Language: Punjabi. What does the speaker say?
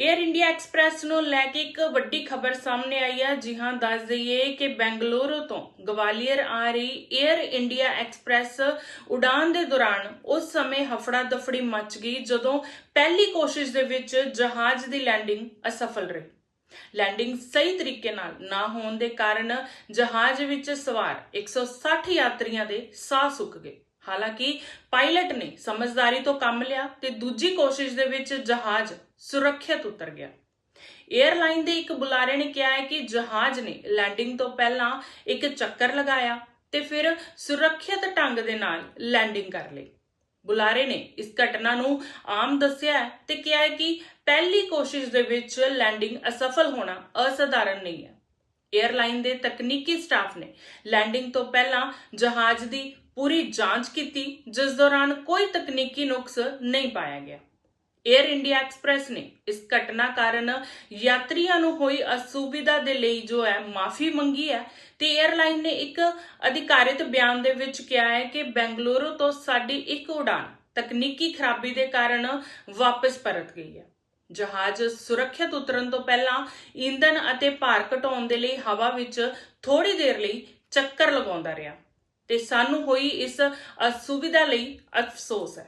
에ਅਰ ਇੰਡੀਆ ਐਕਸਪ੍ਰੈਸ ਨੂੰ ਲੈ ਕੇ ਇੱਕ ਵੱਡੀ ਖਬਰ ਸਾਹਮਣੇ ਆਈ ਹੈ ਜੀ ਹਾਂ, ਦੱਸ ਦਈਏ ਕਿ ਬੈਂਗਲੁਰੂ ਤੋਂ ਗਵਾਲੀਅਰ ਆ ਰਹੀ 에ਅਰ ਇੰਡੀਆ ਐਕਸਪ੍ਰੈਸ ਉਡਾਨ ਦੇ ਦੌਰਾਨ ਉਸ ਸਮੇਂ ਹਫੜਾ ਦਫੜੀ ਮਚ ਗਈ, ਜਦੋਂ ਪਹਿਲੀ ਕੋਸ਼ਿਸ਼ ਦੇ ਵਿੱਚ ਜਹਾਜ਼ ਦੀ ਲੈਂਡਿੰਗ ਅਸਫਲ ਰਹੀ। ਲੈਂਡਿੰਗ ਸਹੀ ਤਰੀਕੇ ਨਾਲ ਨਾ ਹੋਣ ਦੇ ਕਾਰਨ ਜਹਾਜ਼ ਵਿੱਚ ਸਵਾਰ 160 ਯਾਤਰੀਆਂ ਦੇ ਸਾਹ ਸੁੱਕ ਗਏ। ਹਾਲਾਂਕਿ ਪਾਇਲਟ ਨੇ ਸਮਝਦਾਰੀ ਤੋਂ ਕੰਮ ਲਿਆ ਤੇ ਦੂਜੀ ਕੋਸ਼ਿਸ਼ ਦੇ ਵਿੱਚ ਜਹਾਜ਼ ਸੁਰੱਖਿਅਤ ਉਤਰ ਗਿਆ। 에ਅਰਲਾਈਨ ਦੇ ਇੱਕ ਬੁਲਾਰੇ ਨੇ ਕਿਹਾ ਹੈ ਕਿ ਜਹਾਜ਼ ਨੇ ਲੈਂਡਿੰਗ ਤੋਂ ਪਹਿਲਾਂ ਇੱਕ ਚੱਕਰ ਲਗਾਇਆ ਤੇ ਫਿਰ ਸੁਰੱਖਿਅਤ ਢੰਗ ਦੇ ਨਾਲ ਲੈਂਡਿੰਗ ਕਰ ਲਈ। ਬੁਲਾਰੇ ਨੇ ਇਸ ਘਟਨਾ ਨੂੰ ਆਮ ਦੱਸਿਆ ਹੈ ਤੇ ਕਿਹਾ ਹੈ ਕਿ ਪਹਿਲੀ ਕੋਸ਼ਿਸ਼ ਦੇ ਵਿੱਚ ਲੈਂਡਿੰਗ ਅਸਫਲ ਹੋਣਾ ਅਸਧਾਰਨ ਨਹੀਂ ਹੈ। 에ਅਰਲਾਈਨ ਦੇ ਤਕਨੀਕੀ ਸਟਾਫ ਨੇ ਲੈਂਡਿੰਗ ਤੋਂ ਪਹਿਲਾਂ ਜਹਾਜ਼ ਦੀ ਪੂਰੀ ਜਾਂਚ ਕੀਤੀ, ਜਿਸ ਦੌਰਾਨ ਕੋਈ ਤਕਨੀਕੀ ਨੁਕਸ ਨਹੀਂ ਪਾਇਆ ਗਿਆ। ਏਅਰ ਇੰਡੀਆ ਐਕਸਪ੍ਰੈਸ ਨੇ ਇਸ ਘਟਨਾ ਕਾਰਨ ਯਾਤਰੀਆਂ ਨੂੰ ਹੋਈ ਅਸੁਵਿਧਾ ਦੇ ਲਈ ਜੋ ਹੈ ਮਾਫੀ ਮੰਗੀ ਹੈ ਤੇ 에ਅਰਲਾਈਨ ਨੇ ਇੱਕ ਅਧਿਕਾਰਿਤ ਬਿਆਨ ਦੇ ਵਿੱਚ ਕਿਹਾ ਹੈ ਕਿ ਬੈਂਗਲੁਰੂ ਤੋਂ ਸਾਡੀ ਇੱਕ ਉਡਾਨ ਤਕਨੀਕੀ ਖਰਾਬੀ ਦੇ ਕਾਰਨ ਵਾਪਸ ਪਰਤ ਗਈ ਹੈ। ਜਹਾਜ਼ ਸੁਰੱਖਿਅਤ ਉਤਰਨ ਤੋਂ ਪਹਿਲਾਂ ਈਂਧਨ ਅਤੇ ਭਾਰ ਘਟਾਉਣ ਦੇ ਲਈ ਹਵਾ ਵਿੱਚ ਥੋੜੀ ਦੇਰ ਲਈ ਚੱਕਰ ਲਗਾਉਂਦਾ ਰਿਹਾ ਤੇ ਸਾਨੂੰ ਹੋਈ ਇਸ ਅਸੁਵਿਧਾ ਲਈ ਅਫਸੋਸ ਹੈ।